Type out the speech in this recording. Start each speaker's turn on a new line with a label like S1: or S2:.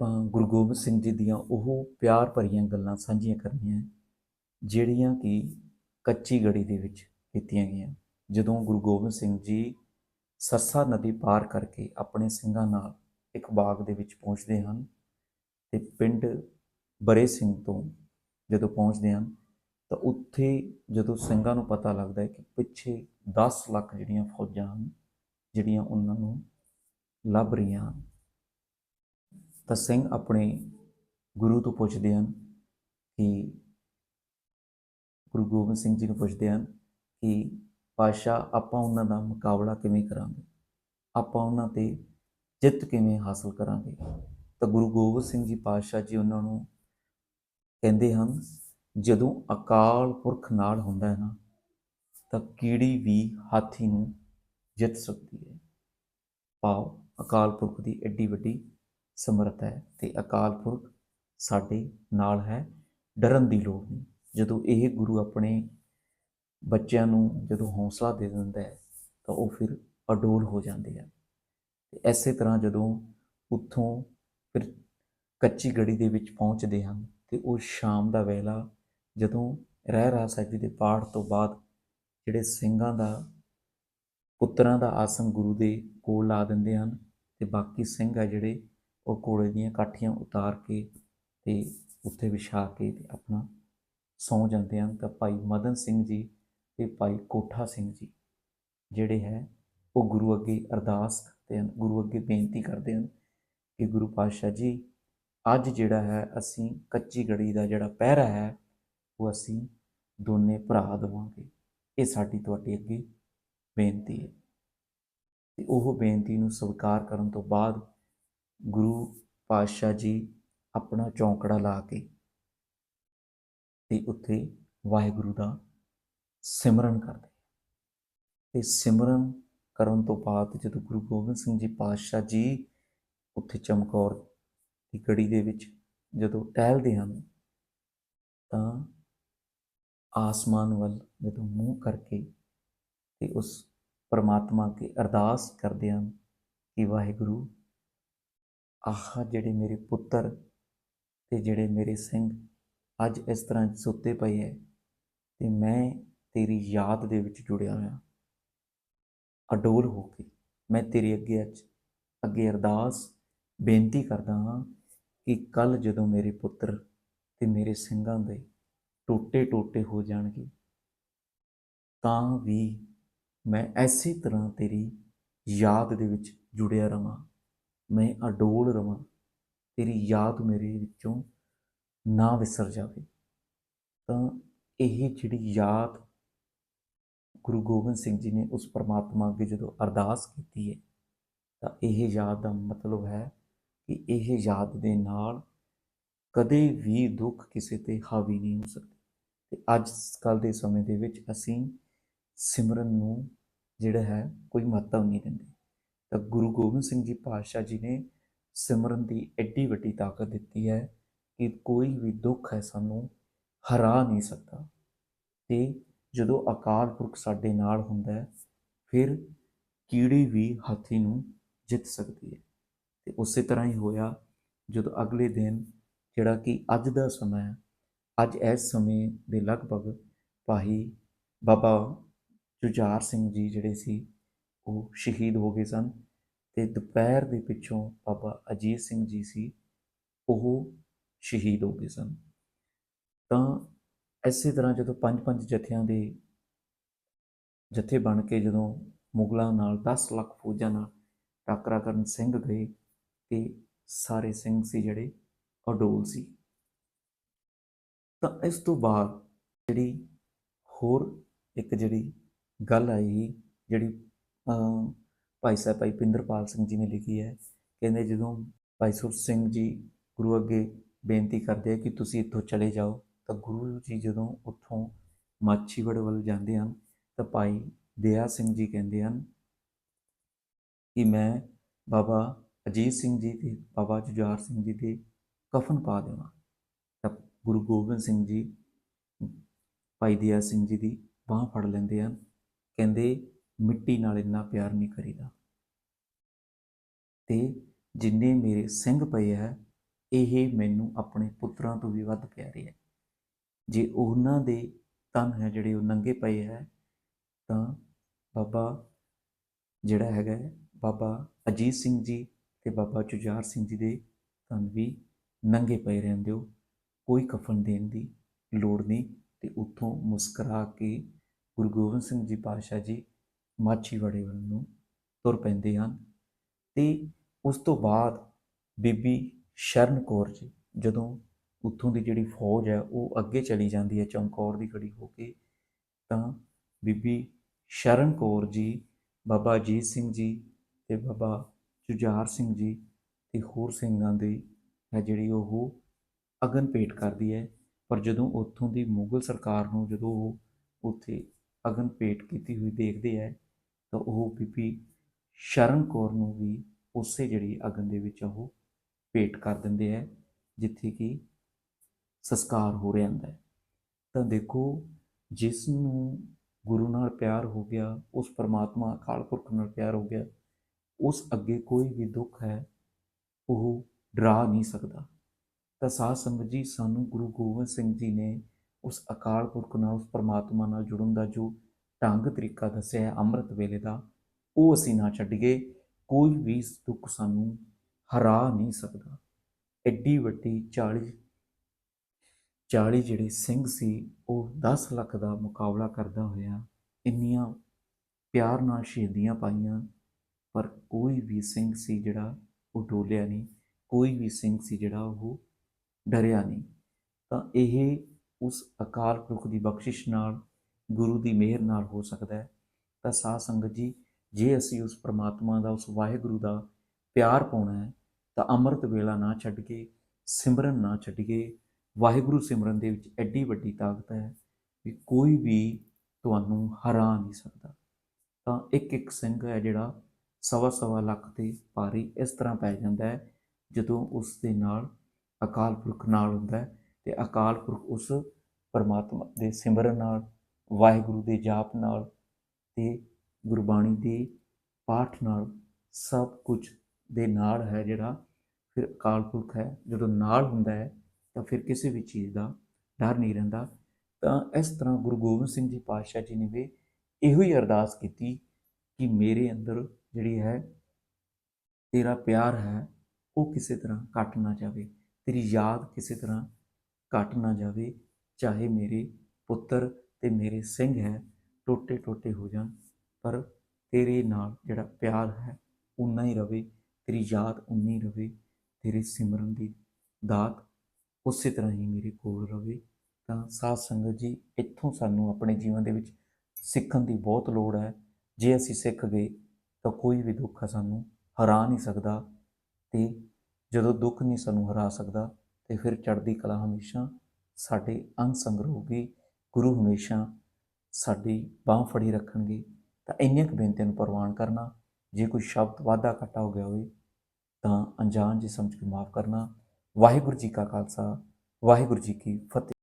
S1: ਆਪਾਂ ਗੁਰੂ ਗੋਬਿੰਦ ਸਿੰਘ ਜੀ ਦੀਆਂ ਉਹ ਪਿਆਰ ਭਰੀਆਂ ਗੱਲਾਂ ਸਾਂਝੀਆਂ ਕਰਨੀਆਂ ਜਿਹੜੀਆਂ ਕਿ ਕੱਚੀ ਗੜੀ ਦੇ ਵਿੱਚ ਕੀਤੀਆਂ ਗਈਆਂ। ਜਦੋਂ ਗੁਰੂ ਗੋਬਿੰਦ ਸਿੰਘ ਜੀ ਸਰਸਾ ਨਦੀ ਪਾਰ ਕਰਕੇ ਆਪਣੇ ਸਿੰਘਾਂ ਨਾਲ ਇੱਕ ਬਾਗ ਦੇ ਵਿੱਚ ਪਹੁੰਚਦੇ ਹਨ ਤੇ ਪਿੰਡ ਬਰੇ ਸਿੰਘ ਤੋਂ ਜਦੋਂ ਪਹੁੰਚਦੇ ਹਨ, ਤਾਂ ਉੱਥੇ ਜਦੋਂ ਸਿੰਘਾਂ ਨੂੰ ਪਤਾ ਲੱਗਦਾ ਹੈ ਕਿ ਪਿੱਛੇ 10 ਲੱਖ ਜਿਹੜੀਆਂ ਫੌਜਾਂ ਹਨ, ਜਿਹੜੀਆਂ ਉਹਨਾਂ ਨੂੰ ਲੱਭ ਰਹੀਆਂ ਹਨ ਤਾਂ ਸਿੰਘ ਆਪਣੇ ਗੁਰੂ ਤੋਂ ਪੁੱਛਦੇ ਹਨ ਕਿ ਗੁਰੂ ਗੋਬਿੰਦ ਸਿੰਘ ਜੀ ਨੂੰ ਪੁੱਛਦੇ ਹਨ ਕਿ ਪਾਸ਼ਾ ਆਪਾਂ ਉਹਨਾਂ ਦਾ ਮੁਕਾਬਲਾ ਕਿਵੇਂ ਕਰਾਂਗੇ? ਆਪਾਂ ਉਹਨਾਂ ਤੇ ਜਿੱਤ ਕਿਵੇਂ ਹਾਸਲ ਕਰਾਂਗੇ? ਤਾਂ ਗੁਰੂ ਗੋਬਿੰਦ ਸਿੰਘ ਜੀ ਪਾਤਸ਼ਾਹ ਜੀ ਉਹਨਾਂ ਨੂੰ ਕਹਿੰਦੇ ਹਨ, ਜਦੋਂ ਅਕਾਲ ਪੁਰਖ ਨਾਲ ਹੁੰਦਾ ਹੈ ਨਾ, ਤਾਂ ਕੀੜੀ ਵੀ ਹਾਥੀ ਨੂੰ ਜਿੱਤ ਸਕਦੀ ਹੈ। ਪਾਓ, ਅਕਾਲ ਪੁਰਖ ਦੀ ਐਡੀ ਵੱਡੀ ਸਮਰੱਥ ਹੈ ਤੇ ਅਕਾਲ ਪੁਰਖ ਸਾਡੇ ਨਾਲ ਹੈ। ਡਰਨ ਦੀ ਲੋੜ ਨਹੀਂ। ਜਦੋਂ ਇਹ ਗੁਰੂ ਆਪਣੇ ਬੱਚਿਆਂ ਨੂੰ ਜਦੋਂ ਹੌਸਲਾ ਦੇ ਦਿੰਦਾ ਹੈ, ਤਾਂ ਉਹ ਫਿਰ ਅਡੋਲ ਹੋ ਜਾਂਦੇ ਆ। ਤੇ ਐਸੇ ਤਰ੍ਹਾਂ ਜਦੋਂ ਉੱਥੋਂ ਫਿਰ ਕੱਚੀ ਗੜੀ ਦੇ ਵਿੱਚ ਪਹੁੰਚਦੇ ਹਨ ਤੇ ਉਹ ਸ਼ਾਮ ਦਾ ਵੇਲਾ ਜਦੋਂ ਰਹਿ ਰਾਸ ਸਾਹਿਬ ਜੀ ਦੇ ਪਾਠ ਤੋਂ ਬਾਅਦ ਜਿਹੜੇ ਸਿੰਘਾਂ ਦਾ, ਪੁੱਤਰਾਂ ਦਾ ਆਸਣ ਗੁਰੂ ਦੇ ਕੋਲ ਲਾ ਦਿੰਦੇ ਹਨ ਤੇ ਬਾਕੀ ਸਿੰਘ ਆ ਜਿਹੜੇ ਉਹ ਕੋਲੇ ਦੀਆਂ ਕਾਠੀਆਂ ਉਤਾਰ ਕੇ ਤੇ ਉੱਥੇ ਵਿਛਾ ਕੇ ਤੇ ਆਪਣਾ ਸੌ ਜਾਂਦੇ ਹਨ ਤਾਂ ਭਾਈ ਮਦਨ ਸਿੰਘ ਜੀ ਤੇ ਭਾਈ ਕੋਠਾ ਸਿੰਘ ਜੀ, ਜਿਹੜੇ ਹੈ ਉਹ ਗੁਰੂ ਅੱਗੇ ਅਰਦਾਸ ਕਰਦੇ ਹਨ, ਗੁਰੂ ਅੱਗੇ ਬੇਨਤੀ ਕਰਦੇ ਹਨ ਕਿ ਗੁਰੂ ਪਾਤਸ਼ਾਹ ਜੀ, ਅੱਜ ਜਿਹੜਾ ਹੈ ਅਸੀਂ ਕੱਚੀ ਗੜੀ ਦਾ ਜਿਹੜਾ ਪਹਿਰਾ ਹੈ, ਉਹ ਅਸੀਂ ਦੋਨੇ ਭਰਾ ਦੇਵਾਂਗੇ। ਇਹ ਸਾਡੀ ਤੁਹਾਡੇ ਅੱਗੇ ਬੇਨਤੀ ਹੈ। ਤੇ ਉਹ ਬੇਨਤੀ ਨੂੰ ਸਵੀਕਾਰ ਕਰਨ ਤੋਂ ਬਾਅਦ ਗੁਰੂ ਪਾਤਸ਼ਾਹ ਜੀ ਆਪਣਾ ਚੌਂਕੜਾ ਲਾ ਕੇ ਤੇ ਉੱਥੇ ਵਾਹਿਗੁਰੂ ਦਾ ਸਿਮਰਨ ਕਰਦੇ ਤੇ ਸਿਮਰਨ ਕਰਨ ਤੋਂ ਬਾਅਦ ਜਦੋਂ ਗੁਰੂ ਗੋਬਿੰਦ ਸਿੰਘ ਜੀ ਪਾਤਸ਼ਾਹ ਜੀ ਉੱਥੇ ਚਮਕੌਰ ਦੀ ਗੜੀ ਦੇ ਵਿੱਚ ਜਦੋਂ ਟਹਿਲਦੇ ਹਨ, ਤਾਂ ਆਸਮਾਨ ਵੱਲ ਜਦੋਂ ਮੂੰਹ ਕਰਕੇ ਤੇ ਉਸ ਪਰਮਾਤਮਾ ਅੱਗੇ ਅਰਦਾਸ ਕਰਦੇ ਹਨ ਕਿ ਵਾਹਿਗੁਰੂ ਆਹ ਜਿਹੜੇ ਮੇਰੇ ਪੁੱਤਰ ਤੇ ਜਿਹੜੇ ਮੇਰੇ ਸਿੰਘ ਅੱਜ ਇਸ ਤਰ੍ਹਾਂ ਸੁੱਤੇ ਪਏ ਹੈ ਤੇ ਮੈਂ ਤੇਰੀ ਯਾਦ ਦੇ ਵਿੱਚ ਜੁੜਿਆ ਹੋਇਆ। ਅਡੋਲ ਹੋ ਕੇ ਮੈਂ ਤੇਰੇ ਅੱਗੇ ਅੱਜ ਅੱਗੇ ਅਰਦਾਸ ਬੇਨਤੀ ਕਰਦਾ ਹਾਂ ਕਿ ਕੱਲ ਜਦੋਂ ਮੇਰੇ ਪੁੱਤਰ ਤੇ ਮੇਰੇ ਸਿੰਘਾਂ ਦੇ ਟੋਟੇ ਟੋਟੇ ਹੋ ਜਾਣਗੇ, ਤਾਂ ਵੀ ਮੈਂ ਐਸੀ ਤਰ੍ਹਾਂ ਤੇਰੀ ਯਾਦ ਦੇ ਵਿੱਚ ਜੁੜਿਆ ਰਵਾਂ। ਮੈਂ ਅਡੋਲ ਰਵਾਂ, ਤੇਰੀ ਯਾਦ ਮੇਰੇ ਵਿੱਚੋਂ ਨਾ ਵਿਸਰ ਜਾਵੇ। ਤਾਂ ਇਹ ਜਿਹੜੀ ਯਾਦ ਗੁਰੂ ਗੋਬਿੰਦ ਸਿੰਘ ਜੀ ਨੇ ਉਸ ਪਰਮਾਤਮਾ ਅੱਗੇ ਜਦੋਂ ਅਰਦਾਸ ਕੀਤੀ ਹੈ, ਤਾਂ ਇਹ ਯਾਦ ਦਾ ਮਤਲਬ ਹੈ ਕਿ ਇਹ ਯਾਦ ਦੇ ਨਾਲ ਕਦੇ ਵੀ ਦੁੱਖ ਕਿਸੇ ਤੇ ਹਾਵੀ ਨਹੀਂ ਹੋ ਸਕਦਾ। ਤੇ ਅੱਜ ਕੱਲ ਦੇ ਸਮੇਂ ਦੇ ਵਿੱਚ ਅਸੀਂ ਸਿਮਰਨ ਨੂੰ ਜਿਹੜਾ ਹੈ ਕੋਈ ਮਹੱਤਵ ਨਹੀਂ ਦਿੰਦੇ। ਤਾਂ ਗੁਰੂ ਗੋਬਿੰਦ ਸਿੰਘ ਜੀ ਪਾਤਸ਼ਾਹ ਜੀ ਨੇ ਸਿਮਰਨ ਦੀ ਐਡੀ ਵੱਡੀ ਤਾਕਤ ਦਿੱਤੀ ਹੈ ਕਿ ਕੋਈ ਵੀ ਦੁੱਖ ਹੈ ਸਾਨੂੰ ਹਰਾ ਨਹੀਂ ਸਕਦਾ। ਤੇ ਜਦੋਂ ਅਕਾਲ ਪੁਰਖ ਸਾਡੇ ਨਾਲ ਹੁੰਦਾ ਹੈ, ਫਿਰ ਕੀੜੀ ਵੀ ਹਾਥੀ ਨੂੰ ਜਿੱਤ ਸਕਦੀ ਹੈ। ਤੇ ਉਸੇ ਤਰ੍ਹਾਂ ਹੀ ਹੋਇਆ ਜਦੋਂ ਅਗਲੇ ਦਿਨ ਜਿਹੜਾ ਕਿ ਅੱਜ ਦਾ ਸਮਾਂ ਹੈ, ਅੱਜ ਇਸ ਸਮੇਂ ਦੇ ਲਗਭਗ ਭਾਈ ਬਾਬਾ ਜੁਝਾਰ ਸਿੰਘ ਜੀ ਜਿਹੜੇ ਸੀ ਉਹ ਸ਼ਹੀਦ ਹੋ ਗਏ ਸਨ ਤੇ ਦੁਪਹਿਰ ਦੇ ਪਿੱਛੋਂ ਬਾਬਾ ਅਜੀਤ ਸਿੰਘ ਜੀ ਸੀ, ਉਹ ਸ਼ਹੀਦ ਹੋ ਗਏ ਸਨ। ਤਾਂ ਐਸੇ ਤਰ੍ਹਾਂ ਜਦੋਂ ਪੰਜ ਪੰਜ ਜਥਿਆਂ ਦੇ ਜਥੇ ਬਣ ਕੇ ਜਦੋਂ ਮੁਗਲਾਂ ਨਾਲ 10 ਲੱਖ ਫੌਜਾਂ ਨਾਲ ਟਾਕਰਾ ਕਰਨ ਸਿੰਘ ਗਏ ਤੇ ਸਾਰੇ ਸਿੰਘ ਸੀ ਜਿਹੜੇ ਅਡੋਲ ਸੀ। ਤਾਂ ਇਸ ਤੋਂ ਬਾਅਦ ਜਿਹੜੀ ਹੋਰ ਇੱਕ ਜਿਹੜੀ ਗੱਲ ਆਈ, ਜਿਹੜੀ ਭਾਈ ਸਾਹਿਬ, ਭਾਈ ਪਿੰਦਰਪਾਲ ਸਿੰਘ ਜੀ ਨੇ ਲਿਖੀ ਹੈ, ਕਹਿੰਦੇ ਜਦੋਂ ਭਾਈ ਸੁਰ ਸਿੰਘ ਜੀ ਗੁਰੂ ਅੱਗੇ ਬੇਨਤੀ ਕਰਦੇ ਆ ਕਿ ਤੁਸੀਂ ਇੱਥੋਂ ਚਲੇ ਜਾਓ, ਤਾਂ ਗੁਰੂ ਜੀ ਜਦੋਂ ਉੱਥੋਂ ਮਾਛੀਵੜ ਵੱਲ ਜਾਂਦੇ ਹਨ, ਤਾਂ ਭਾਈ ਦਇਆ ਸਿੰਘ ਜੀ ਕਹਿੰਦੇ ਹਨ ਕਿ ਮੈਂ ਬਾਬਾ ਅਜੀਤ ਸਿੰਘ ਜੀ ਤੇ ਬਾਬਾ ਜੁਝਾਰ ਸਿੰਘ ਜੀ ਦੇ ਕਫਨ ਪਾ ਦੇਵਾਂ। ਤਾਂ ਗੁਰੂ ਗੋਬਿੰਦ ਸਿੰਘ ਜੀ, ਭਾਈ ਦਇਆ ਸਿੰਘ ਜੀ ਦੀ ਬਾਹ ਫੜ ਲੈਂਦੇ ਹਨ, ਕਹਿੰਦੇ ਮਿੱਟੀ ਨਾਲ ਇੰਨਾ ਪਿਆਰ ਨਹੀਂ ਕਰੀਦਾ। ਤੇ ਜਿੰਨੇ ਮੇਰੇ ਸਿੰਘ ਪਏ ਹੈ ਇਹ ਮੈਨੂੰ ਆਪਣੇ ਪੁੱਤਰਾਂ ਤੋਂ ਵੀ ਵੱਧ ਪਿਆਰੇ ਹੈ ਜੇ ਉਹਨਾਂ ਦੇ ਤਨ ਹੈ ਜਿਹੜੇ ਉਹ ਨੰਗੇ ਪਏ ਹੈ, ਤਾਂ ਬਾਬਾ ਜਿਹੜਾ ਹੈਗਾ ਬਾਬਾ ਅਜੀਤ ਸਿੰਘ ਜੀ ਤੇ ਬਾਬਾ ਜੁਝਾਰ ਸਿੰਘ ਜੀ ਦੇ ਤਨ ਵੀ ਨੰਗੇ ਪਏ ਰਹਿੰਦੇ ਹੋ ਕੋਈ ਕਫਨ ਦੇਣ ਦੀ ਲੋੜ ਨਹੀਂ ਤੇ ਉੱਥੋਂ ਮੁਸਕਰਾ ਕੇ ਗੁਰੂ ਗੋਬਿੰਦ ਸਿੰਘ ਜੀ ਪਾਤਸ਼ਾਹ ਜੀ ਮਾਛੀਵਾੜੇ ਵੱਲ ਨੂੰ ਤੁਰ ਪੈਂਦੇ ਹਨ। ਤੇ ਉਸ ਤੋਂ ਬਾਅਦ ਬੀਬੀ ਸ਼ਰਨ ਕੌਰ ਜੀ ਜਦੋਂ ਉੱਥੋਂ ਦੀ ਜਿਹੜੀ ਫੌਜ ਹੈ, ਉਹ ਅੱਗੇ ਚਲੀ ਜਾਂਦੀ ਹੈ, ਚਮਕੌਰ ਦੀ ਖੜੀ ਹੋ ਕੇ, ਤਾਂ ਬੀਬੀ ਸ਼ਰਨ ਕੌਰ ਜੀ, ਬਾਬਾ ਅਜੀਤ ਸਿੰਘ ਜੀ ਤੇ ਬਾਬਾ ਜੁਝਾਰ ਸਿੰਘ ਜੀ ਤੇ ਹੋਰ ਸਿੰਘਾਂ ਦੀ ਹੈ ਜਿਹੜੀ ਉਹ ਅਗਨ ਭੇਟ ਕਰਦੀ ਹੈ। ਪਰ ਜਦੋਂ ਉੱਥੋਂ ਦੀ ਮੁਗਲ ਸਰਕਾਰ ਨੂੰ ਜਦੋਂ ਉਹ ਉੱਥੇ ਅਗਨ ਭੇਟ ਕੀਤੀ ਹੋਈ ਦੇਖਦੇ ਹੈ ਤਾਂ ਉਹ ਬੀਬੀ ਸ਼ਰਨ ਕੌਰ ਨੂੰ ਵੀ ਉਸੇ ਜਿਹੜੀ ਅਗਨ ਦੇ ਵਿੱਚ ਉਹ ਭੇਟ ਕਰ ਦਿੰਦੇ ਹੈ, ਜਿੱਥੇ ਕਿ ਸੰਸਕਾਰ ਹੋ ਰਿਹਾ ਹੁੰਦਾ ਹੈ। ਤਾਂ ਦੇਖੋ, ਜਿਸ ਨੂੰ ਗੁਰੂ ਨਾਲ ਪਿਆਰ ਹੋ ਗਿਆ, ਉਸ ਪਰਮਾਤਮਾ ਅਕਾਲ ਪੁਰਖ ਨਾਲ ਪਿਆਰ ਹੋ ਗਿਆ, ਉਸ ਅੱਗੇ ਕੋਈ ਵੀ ਦੁੱਖ ਹੈ, ਉਹ ਡਰਾ ਨਹੀਂ ਸਕਦਾ। ਤਾਂ ਸਾਧ ਸੰਗਤ ਜੀ, ਸਾਨੂੰ ਗੁਰੂ ਗੋਬਿੰਦ ਸਿੰਘ ਜੀ ਨੇ ਉਸ ਅਕਾਲ ਪੁਰਖ ਨਾਲ, ਉਸ ਪਰਮਾਤਮਾ ਨਾਲ ਜੁੜਨ ਦਾ ਜੋ ਢੰਗ ਤਰੀਕਾ ਦੱਸਿਆ ਹੈ, ਅੰਮ੍ਰਿਤ ਵੇਲੇ ਦਾ, ਉਹ ਅਸੀਂ ਨਾ ਛੱਡੀਏ, ਕੋਈ ਵੀ ਦੁੱਖ ਸਾਨੂੰ ਹਰਾ ਨਹੀਂ ਸਕਦਾ। ਐਡੀ ਵੱਡੀ 40 40 ਜਿਹੜੇ ਸਿੰਘ ਸੀ, ਉਹ 10 ਲੱਖ ਦਾ ਮੁਕਾਬਲਾ ਕਰਦਾ ਹੋਇਆ, ਇੰਨੀਆਂ ਪਿਆਰ ਨਾਲ ਸ਼ਹੀਦੀਆਂ ਪਾਈਆਂ, ਪਰ ਕੋਈ ਵੀ ਸਿੰਘ ਸੀ ਜਿਹੜਾ ਉਹ ਡੋਲਿਆ ਨਹੀਂ, ਕੋਈ ਵੀ ਸਿੰਘ ਸੀ ਜਿਹੜਾ ਉਹ ਡਰਿਆ ਨਹੀਂ। ਤਾਂ ਇਹ ਉਸ ਅਕਾਲ ਪੁਰਖ ਦੀ ਬਖਸ਼ਿਸ਼ ਨਾਲ ਗੁਰੂ ਦੀ ਮਿਹਰ ਨਾਲ ਹੋ ਸਕਦਾ ਹੈ, ਤਾਂ ਸਾਧ ਸੰਗਤ ਜੀ, ਜੇ ਅਸੀਂ ਉਸ ਪ੍ਰਮਾਤਮਾ ਦਾ, ਉਸ ਵਾਹਿਗੁਰੂ ਦਾ ਪਿਆਰ ਪਾਉਣਾ ਹੈ, ਤਾਂ ਅੰਮ੍ਰਿਤ ਵੇਲਾ ਨਾ ਛੱਡ ਕੇ, ਸਿਮਰਨ ਨਾ ਛੱਡੀਏ ਵਾਹਿਗੁਰੂ ਸਿਮਰਨ ਦੇ ਵਿੱਚ ਐਡੀ ਵੱਡੀ ਤਾਕਤ ਹੈ ਵੀ ਕੋਈ ਵੀ ਤੁਹਾਨੂੰ ਹਰਾ ਨਹੀਂ ਸਕਦਾ। ਤਾਂ ਇੱਕ ਇੱਕ ਸਿੰਘ ਹੈ ਜਿਹੜਾ ਸਵਾ ਸਵਾ ਲੱਖ ਤੇ ਭਾਰੀ ਇਸ ਤਰ੍ਹਾਂ ਪੈ ਜਾਂਦਾ ਹੈ, ਜਦੋਂ ਉਸ ਦੇ ਨਾਲ ਅਕਾਲ ਪੁਰਖ ਨਾਲ ਹੁੰਦਾ ਹੈ ਤੇ ਅਕਾਲ ਪੁਰਖ ਉਸ ਪਰਮਾਤਮਾ ਦੇ ਸਿਮਰਨ ਨਾਲ ਵਾਹਿਗੁਰੂ ਦੇ ਜਾਪ ਨਾਲ ਤੇ ਗੁਰਬਾਣੀ ਦੇ ਪਾਠ ਨਾਲ ਸਭ ਕੁਝ ਦੇ ਨਾਲ ਹੈ ਜਿਹੜਾ ਫਿਰ ਅਕਾਲ ਪੁਰਖ ਹੈ। ਜਦੋਂ ਨਾਲ ਹੁੰਦਾ ਹੈ ਤਾਂ ਫਿਰ ਕਿਸੇ ਵੀ ਚੀਜ਼ ਦਾ ਡਰ ਨਹੀਂ ਰਹਿੰਦਾ। ਤਾਂ ਇਸ ਤਰ੍ਹਾਂ ਗੁਰੂ ਗੋਬਿੰਦ ਸਿੰਘ ਜੀ ਪਾਤਸ਼ਾਹ ਜੀ ਨੇ ਵੀ ਇਹੋ ਹੀ ਅਰਦਾਸ ਕੀਤੀ ਕਿ ਮੇਰੇ ਅੰਦਰ ਜਿਹੜੀ ਹੈ, ਤੇਰਾ ਪਿਆਰ ਹੈ, ਉਹ ਕਿਸੇ ਤਰ੍ਹਾਂ ਘਟ ਨਾ ਜਾਵੇ। ਤੇਰੀ ਯਾਦ ਕਿਸੇ ਤਰ੍ਹਾਂ ਘਟ ਨਾ ਜਾਵੇ, ਚਾਹੇ ਮੇਰੇ ਪੁੱਤਰ ਤੇ ਮੇਰੇ ਸਿੰਘ ਹੈ, ਟੋਟੇ ਟੋਟੇ ਹੋ ਜਾਣ, ਪਰ ਤੇਰੇ ਨਾਲ ਜਿਹੜਾ ਪਿਆਰ ਹੈ ਉਨਾ ਹੀ ਰਵੇ, ਤੇਰੀ ਯਾਦ ਉਨੀ ਰਵੇ, ਤੇਰੇ ਸਿਮਰਨ ਦੀ ਦਾਤ ਉਸੇ ਤਰ੍ਹਾਂ ਹੀ ਮੇਰੇ ਕੋਲ ਰਵੇ। ਤਾਂ ਸਾਧ ਸੰਗਤ ਜੀ, ਇੱਥੋਂ ਸਾਨੂੰ ਆਪਣੇ ਜੀਵਨ ਦੇ ਵਿੱਚ ਸਿੱਖਣ ਦੀ ਬਹੁਤ ਲੋੜ ਹੈ। ਜੇ ਅਸੀਂ ਸਿੱਖ ਗਏ, ਤਾਂ ਕੋਈ ਵੀ ਦੁੱਖ ਸਾਨੂੰ ਹਰਾ ਨਹੀਂ ਸਕਦਾ ਤੇ ਜਦੋਂ ਦੁੱਖ ਨਹੀਂ ਸਾਨੂੰ ਹਰਾ ਸਕਦਾ, ਤੇ ਫਿਰ ਚੜ੍ਹਦੀ ਕਲਾ ਹਮੇਸ਼ਾ ਸਾਡੇ ਅੰਗ ਸੰਗ ਰਹੂਗੀ। ਗੁਰੂ ਹਮੇਸ਼ਾ ਸਾਡੀ ਬਾਹ ਫੜੀ ਰੱਖਣਗੇ, ਤਾਂ ਇੰਨੀਆਂ ਕੁ ਬੇਨਤੀਆਂ ਨੂੰ ਪ੍ਰਵਾਨ ਕਰਨਾ, ਜੇ ਕੋਈ ਸ਼ਬਦ ਵਾਧਾ ਘਟਾ ਹੋ ਗਿਆ ਹੋਵੇ, ਤਾਂ ਅਣਜਾਣ ਜੀ ਸਮਝ ਕੇ ਮਾਫ ਕਰਨਾ। ਵਾਹਿਗੁਰੂ ਜੀ ਕਾ ਖਾਲਸਾ, ਵਾਹਿਗੁਰੂ ਜੀ ਕੀ ਫਤਿਹ।